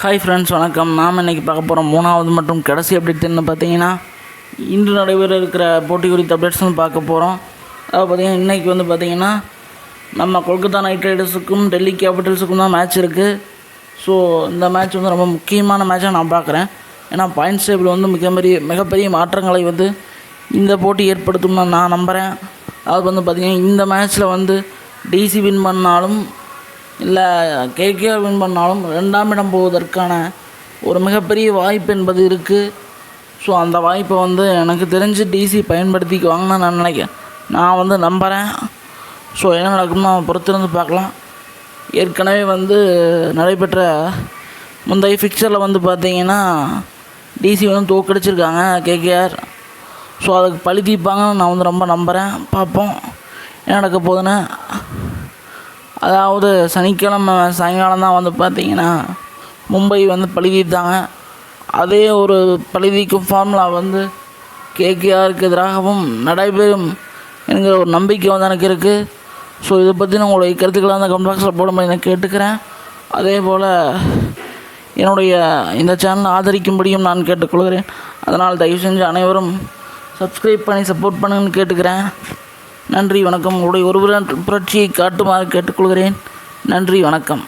Hi friends வணக்கம். நாம் இன்றைக்கி பார்க்க போகிறோம் மூணாவது மற்றும் கடைசி அப்டேட் என்ன பார்த்தீங்கன்னா இன்று நடைபெற இருக்கிற போட்டி குறித்த அப்டேட்ஸ் வந்து பார்க்க போகிறோம் அதாவது பார்த்தீங்கன்னா இன்றைக்கி வந்து பார்த்தீங்கன்னா நம்ம கொல்கத்தா நைட் ரைடர்ஸுக்கும் டெல்லி கேபிட்டல்ஸுக்கும் தான் மேட்ச் இருக்குது ஸோ இந்த மேட்ச் வந்து ரொம்ப முக்கியமான மேட்சாக நான் பார்க்குறேன். ஏன்னா பாயிண்ட்ஸ் டேபிள் வந்து மிகப்பெரிய மிகப்பெரிய மாற்றங்களை வந்து இந்த போட்டி ஏற்படுத்தும்னு நான் நம்புகிறேன் அது வந்து பார்த்திங்கன்னா இந்த மேட்ச்சில் வந்து டிசி வின் பண்ணாலும் இல்லை கேகேஆர் வின் பண்ணாலும் ரெண்டாம் இடம் போவதற்கான ஒரு மிகப்பெரிய வாய்ப்பு என்பது இருக்குது ஸோ அந்த வாய்ப்பை வந்து எனக்கு தெரிஞ்சு டிசி பயன்படுத்திக்குவாங்கன்னு நான் நினைக்கிறேன். நான் வந்து நம்புகிறேன் ஸோ என்ன நடக்கும்னு நம்ம பொறுத்திருந்து பார்க்கலாம். ஏற்கனவே வந்து நடைபெற்ற முந்தைய ஃபிக்சரில் வந்து பார்த்திங்கன்னா டிசி வந்து தோக்கடிச்சிருக்காங்க கேகேஆர் ஸோ அதுக்கு பழி தீர்ப்பாங்கன்னு நான் வந்து ரொம்ப நம்புகிறேன் பார்ப்போம். என்ன நடக்க போகுதுன்னு அதாவது சனிக்கிழமை சாயங்காலம் தான் வந்து பார்த்தீங்கன்னா மும்பை வந்து பழி அதே ஒரு பழுதிக்கும் ஃபார்முலா வந்து கேகேஆருக்கு எதிராகவும் நடைபெறும் என்கிற ஒரு நம்பிக்கை வந்து எனக்கு இருக்குது ஸோ இதை பற்றி உங்களுடைய கருத்துக்களை அந்த கமெண்ட் பாக்ஸில் போடும்போது நான் கேட்டுக்கிறேன். அதே போல் என்னுடைய இந்த சேனலை ஆதரிக்கும்படியும் நான் கேட்டுக்கொள்கிறேன். அதனால் தயவு செஞ்சு அனைவரும் சப்ஸ்கிரைப் பண்ணி சப்போர்ட் பண்ணுங்கன்னு கேட்டுக்கிறேன். நன்றி வணக்கம். உங்களுடைய ஒரு புரட்சியை காட்டுமாறு கேட்டுக்கொள்கிறேன். நன்றி வணக்கம்.